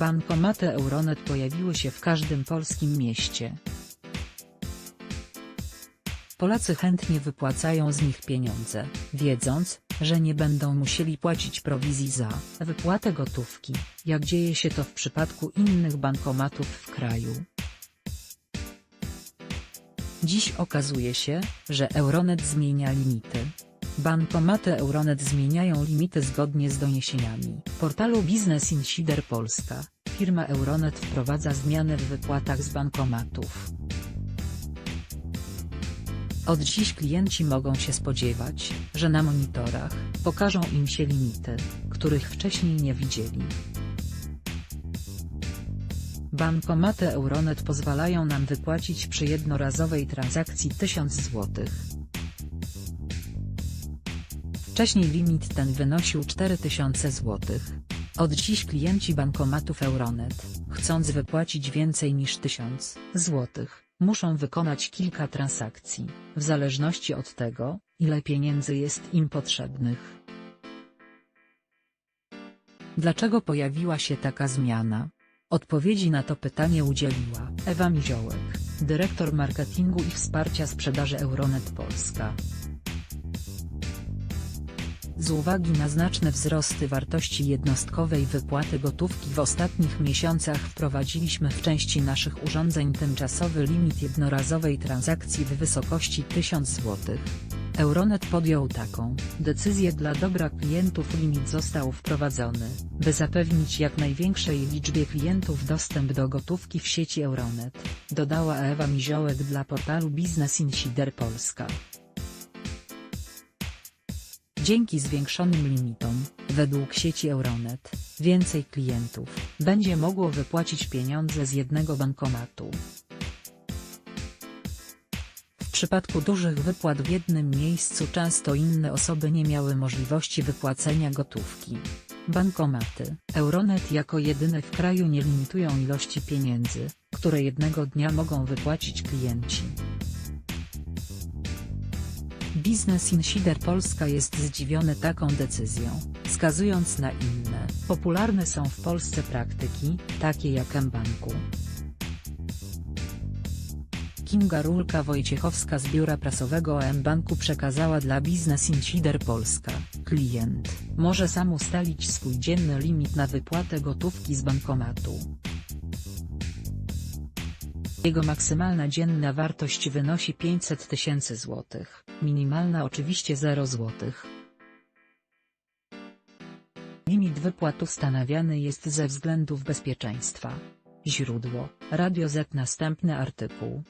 Bankomaty Euronet pojawiły się w każdym polskim mieście. Polacy chętnie wypłacają z nich pieniądze, wiedząc, że nie będą musieli płacić prowizji za wypłatę gotówki, jak dzieje się to w przypadku innych bankomatów w kraju. Dziś okazuje się, że Euronet zmienia limity. Bankomaty Euronet zmieniają limity zgodnie z doniesieniami portalu Business Insider Polska. Firma Euronet wprowadza zmiany w wypłatach z bankomatów. Od dziś klienci mogą się spodziewać, że na monitorach pokażą im się limity, których wcześniej nie widzieli. Bankomaty Euronet pozwalają nam wypłacić przy jednorazowej transakcji 1000 zł. Wcześniej limit ten wynosił 4000 zł. Od dziś klienci bankomatów Euronet, chcąc wypłacić więcej niż 1000 zł, muszą wykonać kilka transakcji, w zależności od tego, ile pieniędzy jest im potrzebnych. Dlaczego pojawiła się taka zmiana? Odpowiedzi na to pytanie udzieliła Ewa Miziołek, dyrektor marketingu i wsparcia sprzedaży Euronet Polska. Z uwagi na znaczne wzrosty wartości jednostkowej wypłaty gotówki w ostatnich miesiącach wprowadziliśmy w części naszych urządzeń tymczasowy limit jednorazowej transakcji w wysokości 1000 zł. Euronet podjął taką decyzję dla dobra klientów limit został wprowadzony, by zapewnić jak największej liczbie klientów dostęp do gotówki w sieci Euronet, dodała Ewa Miziołek dla portalu Business Insider Polska. Dzięki zwiększonym limitom, według sieci Euronet, więcej klientów będzie mogło wypłacić pieniądze z jednego bankomatu. W przypadku dużych wypłat w jednym miejscu często inne osoby nie miały możliwości wypłacenia gotówki. Bankomaty, Euronet jako jedyne w kraju nie limitują ilości pieniędzy, które jednego dnia mogą wypłacić klienci. Biznes Insider Polska jest zdziwiony taką decyzją, wskazując na inne, popularne są w Polsce praktyki, takie jak mBanku. Kinga Rulka-Wojciechowska z biura prasowego mBanku przekazała dla Biznes Insider Polska, klient może sam ustalić swój dzienny limit na wypłatę gotówki z bankomatu. Jego maksymalna dzienna wartość wynosi 500 tysięcy złotych, minimalna oczywiście 0 złotych. Limit wypłat ustanawiany jest ze względów bezpieczeństwa. Źródło, Radio Z Następny artykuł.